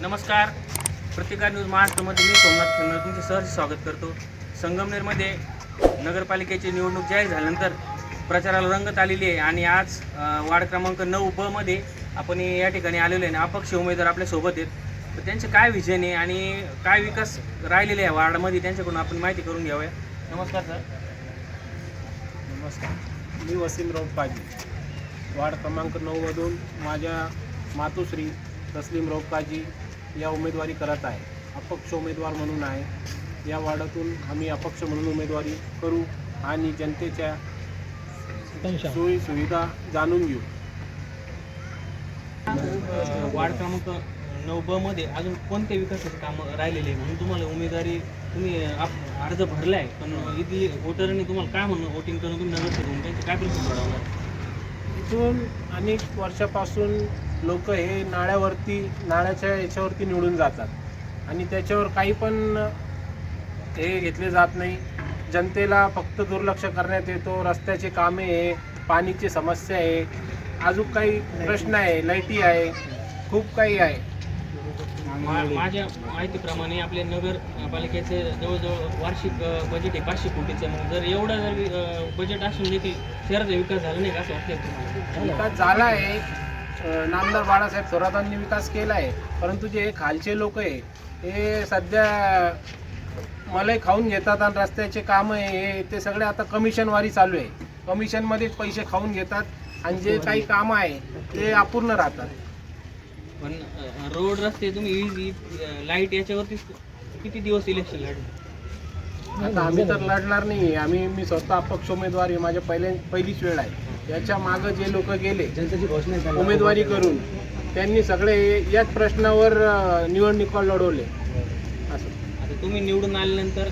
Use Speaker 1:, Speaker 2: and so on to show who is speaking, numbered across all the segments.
Speaker 1: नमस्कार. प्रतिकार न्यूज महाराष्ट्रामध्ये मी सोमनाथ खन्ना तुमचे सहर्ष स्वागत करतो. संगमनेरमध्ये नगरपालिकेची निवडणूक जाहीर झाल्यानंतर प्रचाराला रंगत आलेली आहे आणि आज वार्ड क्रमांक नऊ बमध्ये आपण या ठिकाणी आलेलो आहे आणि अपक्ष उमेदवार आपल्यासोबत आहेत. तर त्यांचे काय विजन आहे आणि काय विकास राहिलेले आहे वार्डामध्ये त्यांच्याकडून आपण माहिती करून घ्यावया. नमस्कार सर.
Speaker 2: नमस्कार. मी वसीमराव काजी वार्ड क्रमांक नऊमधून माझ्या मातोश्री तस्लीमराव काजी या उमेदवारी करत आहे. अपक्ष उमेदवार म्हणून आहे. या वार्डातून आम्ही अपक्ष म्हणून उमेदवारी करू आणि जनतेच्या सोयी सुविधा जाणून घेऊ.
Speaker 1: वार्ड क्रमांक नऊ ब मध्ये अजून कोणत्या विकासाचे कामं राहिलेले आहे म्हणून तुम्हाला उमेदवारी तुम्ही अर्ज भरला आहे पण इथली वोटरने तुम्हाला काय म्हणून वोटिंग करून तुम्ही नगर करून त्यांचे काय प्रश्न सोडवणार
Speaker 2: इथून अनेक वर्षापासून लोक हे नाळ्यावरती नाळ्याच्या याच्यावरती निवडून जातात. आणि त्याच्यावर काही पण हे घेतले जात नाही. जनतेला फक्त दुर्लक्ष करण्यात येतो. रस्त्याचे कामे आहे पाणीची समस्या आहे. अजून काही प्रश्न आहे लाईटी आहे खूप काही आहे.
Speaker 1: मा- माझ्या माहितीप्रमाणे आपले नगर पालिकेचे जवळजवळ वार्षिक बजेट आहे पाचशे कोटीचं. मग जर एवढं जर बजेट असून देखील शहराचा विकास झाला नाही का असं तुम्हाला?
Speaker 2: विकास झाला आहे. नामदार बाळासाहेब थोरातांनी विकास केला आहे परंतु जे खालचे लोक आहे हे सध्या मलाई खाऊन घेतात आणि रस्त्याचे काम आहे हे ते सगळे आता कमिशनवारी चालू आहे. कमिशनमध्येच पैसे खाऊन घेतात आणि जे काही काम आहे ते अपूर्ण राहतात.
Speaker 1: पण रोड रस्ते तुम्ही लाइट याच्यावरती किती दिवस इलेक्शन लढले
Speaker 2: आता आम्ही तर लढणार नाही. आम्ही मी स्वतः अपक्ष उमेदवार आहे. माझ्या पहिले पहिलीच वेळ आहे. याच्या मागं जे लोक गेले उमेदवारी करून त्यांनी सगळे याच प्रश्नावर निवडणुका लढवले. असं.
Speaker 1: आता तुम्ही निवडून आल्यानंतर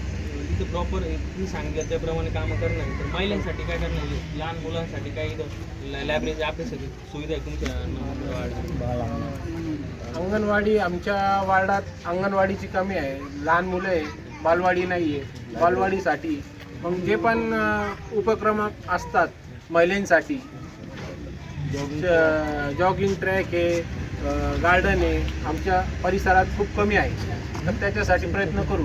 Speaker 1: तिथं प्रॉपर तुम्ही सांगितलं त्याप्रमाणे कामं करणार तर महिलांसाठी काय करणार लहान मुलांसाठी काय इथं लायब्ररीची अभ्यासाची सुविधा आहे तुमच्या
Speaker 2: अंगणवाडी आमच्या वार्डात अंगणवाडीची कमी आहे. लहान मुलं आहे बालवाडी नाही आहे बालवाडीसाठी. मग जे पण उपक्रम असतात महिलांसाठी. जॉगिंग ट्रॅक आहे गार्डन आहे आमच्या परिसरात खूप कमी आहे. तर त्याच्यासाठी प्रयत्न करू.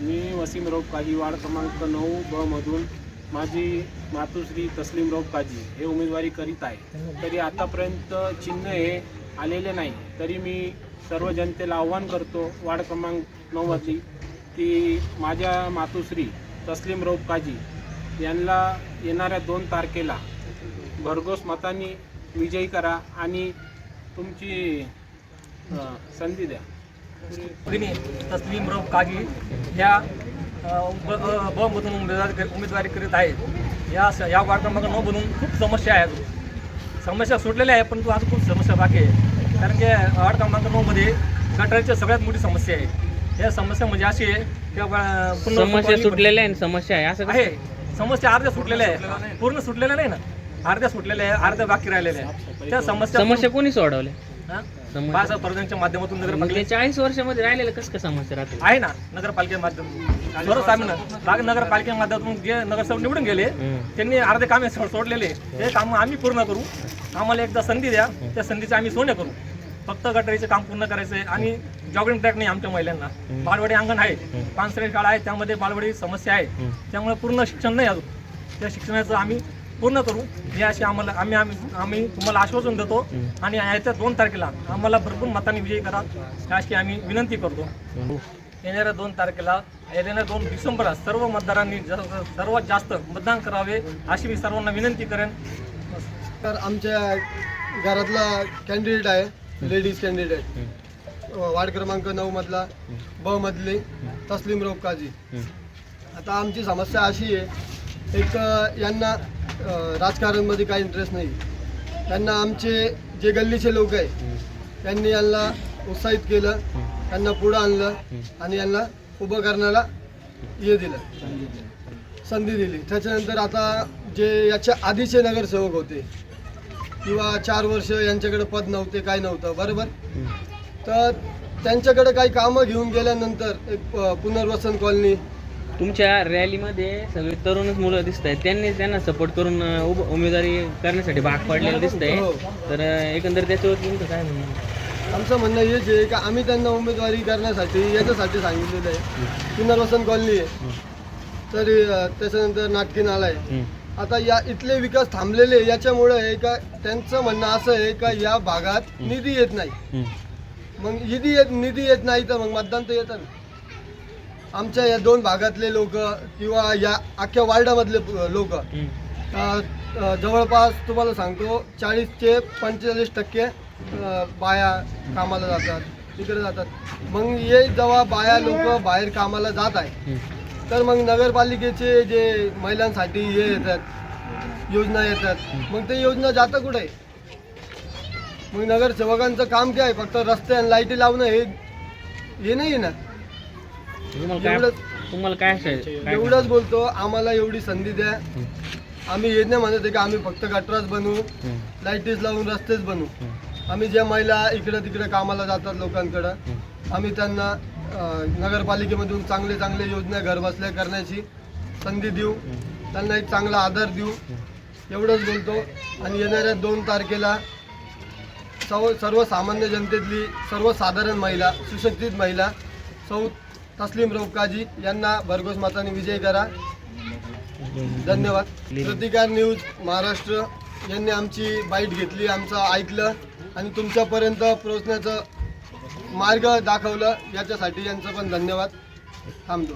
Speaker 2: मी वसीमराव काजी वार्ड क्रमांक नऊ ब मधून. माझी मातोश्री तस्लीमराव काजी हे उमेदवारी करीत आहे. तरी आतापर्यंत चिन्ह हे आलेले नाही. तरी मी सर्व जनतेला आव्हान करतो वार्ड क्रमांक नऊमधली की माझ्या मातोश्री तस्लीमराव काजी यांना येणाऱ्या दोन तारखेला भरघोस मतांनी विजयी करा आणि तुमची संधी द्या.
Speaker 3: तस्लीमराव काजी ह्या ब मधून उमेदवारी उमेदवारी करीत आहेत. या स- या वार्ड क्रमांक नऊ मधून खूप समस्या आहेत समस्या सुटलेल्या आहे परंतु आज खूप समस्या बाकी आहे. कारण की वार्ड क्रमांक नऊमध्ये गटारीची सगळ्यात मोठी समस्या आहे. या समस्या म्हणजे अशी आहे की
Speaker 1: समस्या सुटलेल्या आहे आणि समस्या आहे. असं?
Speaker 3: आहे? समस्या अर्ध्या सुटलेल्या आहे. पूर्ण सुटलेल्या नाही. ना? अर्ध्या सुटलेल्या आहे अर्ध्या बाकी राहिलेल्या आहे त्या समस्या
Speaker 1: समस्या कोणी सोडवल्या?
Speaker 3: हा? बाळासाहेब थोरातांच्या माध्यमातून नगरपालिका
Speaker 1: चाळीस वर्षामध्ये राहिलेलं कसं काय समस्या राहते?
Speaker 3: आहे ना नगरपालिके माध्यम बरोबर आम्ही ना नगरपालिके माध्यमातून जे नगरसेवक निवडून गेले. त्यांनी अर्धे कामे सोडलेले. हे काम आम्ही पूर्ण करू. आम्हाला एकदा संधी द्या. त्या संधीचे आम्ही सोने करू. फक्त गटारीचे काम पूर्ण करायचं आहे आणि जॉगिंग ट्रॅक नाही आमच्या महिलांना. बालवाडी अंगण आहे पानसरे शाळा आहे त्यामध्ये बालवाडी समस्या आहे. त्यामुळे पूर्ण शिक्षण नाही अजून. त्या शिक्षणाचं आम्ही पूर्ण करू. हे अशी आम्हाला आम्ही आम्ही आम्ही तुम्हाला आश्वासन देतो आणि येत्या दोन तारखेला आम्हाला भरपूर मतांनी विजयी करा. अशी आम्ही विनंती करतो. येणाऱ्या दोन तारखेला येणाऱ्या दोन डिसेंबरला सर्व मतदारांनी सर्वात जास्त मतदान करावे अशी मी सर्वांना विनंती करेन.
Speaker 4: तर आमच्या घरातला कॅन्डिडेट आहे. Ladies candidate. वार्ड क्रमांक नऊ मधला ब मधली तस्लीम काजी. आता आमची समस्या अशी आहे एक यांना राजकारणमध्ये काही इंटरेस्ट नाही. त्यांना आमचे जे गल्लीचे लोक आहे त्यांनी यांना उत्साहित केलं त्यांना पुढं आणलं आणि यांना उभं करण्याला हे दिलं. संधी दिली. त्याच्यानंतर आता जे याच्या आधीचे नगरसेवक होते किंवा चार वर्ष यांच्याकडे पद नव्हते काय नव्हतं बरोबर? तर त्यांच्याकडे काही कामं घेऊन गेल्यानंतर एक प- पुनर्वसन कॉलनी.
Speaker 1: तुमच्या रॅलीमध्ये सगळे तरुणच मुलं दिसत आहेत त्यांनी त्यांना सपोर्ट करून अं, उभ- उमेदवारी करण्यासाठी भाग पाडलेलं दिसत आहे
Speaker 4: हो.
Speaker 1: तर अं, एकंदर त्याच्यावर तुमचं काय म्हणणं
Speaker 4: आमचं म्हणणं हेच आहे का आम्ही त्यांना उमेदवारी करण्यासाठी याच्यासाठी सांगितलेलं आहे. पुनर्वसन कॉलनी आहे. तर अं, त्याच्यानंतर नाटकी नाला आहे.
Speaker 1: हं.
Speaker 4: आता या इथले विकास थांबलेले याच्यामुळे आहे का त्यांचं म्हणणं असं आहे का या भागात निधी येत नाही. मग निधी येत निधी येत नाही तर मग मतदान तर येतं ना आमच्या या दोन भागातले लोक किंवा या अख्ख्या वार्डामधले लोक. जवळपास तुम्हाला सांगतो चाळीस ते पंचेचाळीस टक्के बाया कामाला जातात इकडे जातात मग हे जेव्हा बाया लोक बाहेर कामाला जात आहे. तर मग नगरपालिकेचे जे महिलांसाठी हे येतात योजना येतात मग ते योजना जातं कुठे मग नगरसेवकांचं काम काय फक्त रस्ते आणि लाईटी लावणं हे हे नाही ना
Speaker 1: तुम्हाला काय
Speaker 4: एवढंच-
Speaker 1: तुम्हाला काय असं आहे? काय
Speaker 4: एवढंच बोलतो आम्हाला एवढी संधी द्या
Speaker 1: हं.
Speaker 4: आम्ही हे नाही म्हणत आहे की आम्ही फक्त गटराच बनवू
Speaker 1: हं.
Speaker 4: लाईटीज लावून रस्तेच बनवू
Speaker 1: हं.
Speaker 4: आम्ही ज्या महिला इकडं तिकडे कामाला जातात लोकांकडं
Speaker 1: हं.
Speaker 4: आम्ही त्यांना नगरपालिकेमधून चांगले चांगले योजना घरबसल्या करण्याची संधी देऊ. त्यांना एक चांगला आधार देऊ. एवढंच बोलतो. आणि येणाऱ्या दोन तारखेला सर्व सर्वसामान्य जनतेतली सर्वसाधारण महिला सुशिक्षित महिला सौ तस्लीम रोकाजी यांना भरघोस मताने विजय करा. धन्यवाद. प्रतिकार न्यूज महाराष्ट्र यांनी आमची बाईट घेतली आमचं ऐकलं आणि तुमच्यापर्यंत पोहोचण्याचं मार्ग दाखवलं. याच्यासाठी यांचं पण धन्यवाद. थांबतो.